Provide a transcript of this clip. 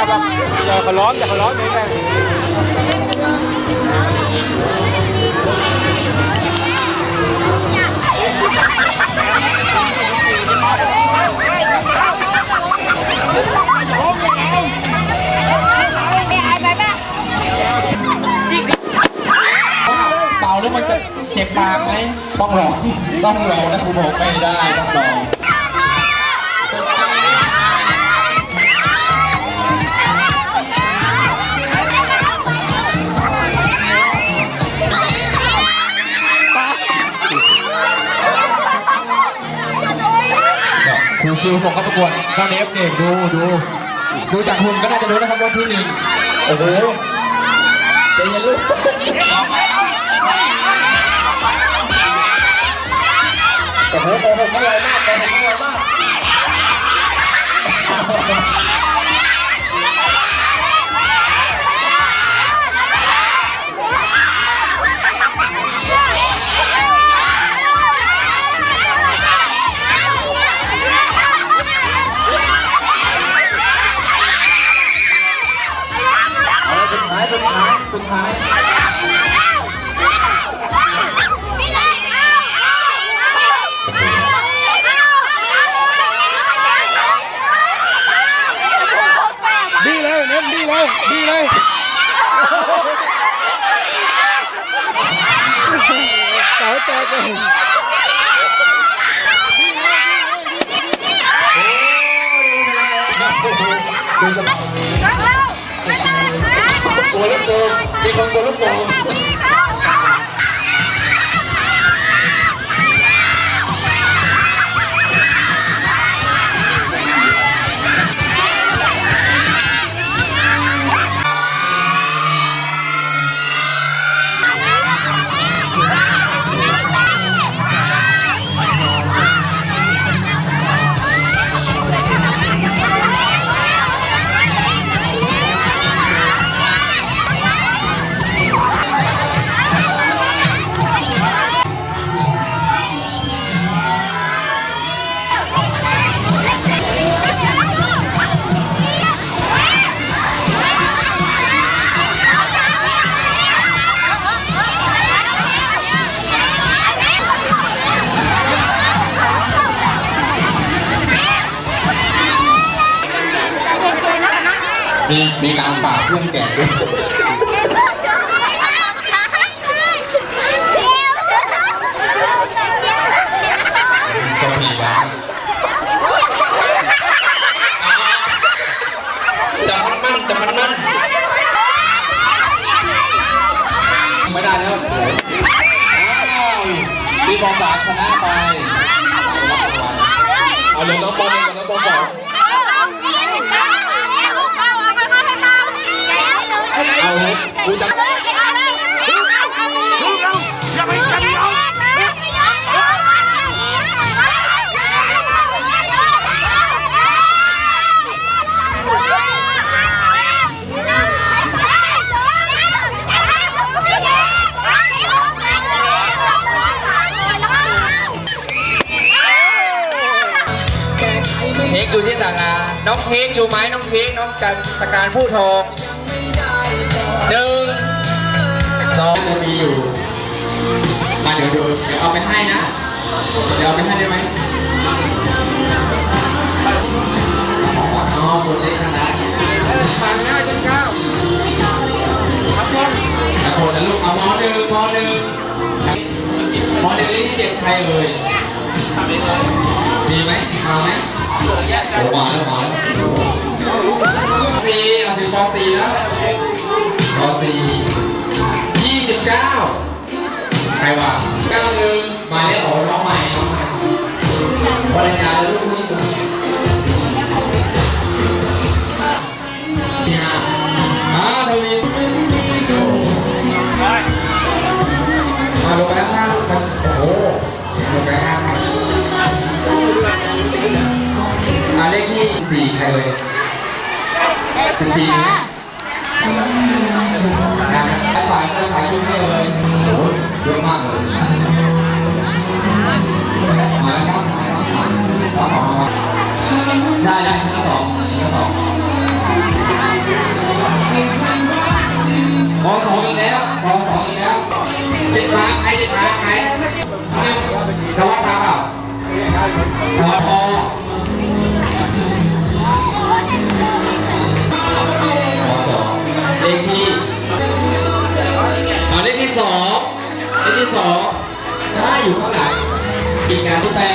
จับหรอกอย่เขาล้อมอย่เขาล้อมเองนะเป่าแล้วมันจะเจ็บปากไหมต้องลองต้องลองนะครูบอกไม่ได้ต้องลอง ครูคิวส่งเข้าประกวดตอนนี้เก่งดูดูดูจากหุ่นก็น่าจะรู้นะครับว่าที่หนึ่งโอ้โหใจเย็นลูกโอ้โหโกหกไม่ไวมากโกหกไม่ไวมาก ดีเลยเน้นดีเลยดีเลยเต๋า มีคนกลัวลูกโป่งมีมีการปากเพื่อนแก่ด้วยจะมีบ้างจับมันมั่นจับมันมั่นไม่ได้แล้วอ้าวมีบอลสามชนะไปเอาเลยน้องบอลเองบน้องบอ ลสองเอาเลยกูจะเค้กอยู่ที่สาราน้องเค้กอยู่ไหมน้องเค้กน้องจันตการผู้ทอง สองจะมีอยู่มาเดี๋ยวดูเดี๋ยวเอาไปให้นะ เดี๋ยวเอาไปให้ได้ไหมอ๋อคนเล็กนะนะสั่งหน้ากินข้าวครับผมตะโกนนะลูกเอามอหนึ่งมอหนึ่งมอหนึ่งเลขที่เจ็ดใครเอ่ยมีไหมมาไหมโอ้มาแล้วมาแล้วปีเอาถึงปสี่แล้ว ใครวะเก้าหนึ่งหมายเลขของน้องใหม่น้องใหม่ปริญญาแล้วลูกนี่ตัวที่ห้าอ่าทวีมาลงไปข้างล่างครับโอ้โหลงไปข้างล่างอ่าเลขที่สี่ใครเอ่ยสิบสี่ไห อยู่ข้างหลังอีการที่แป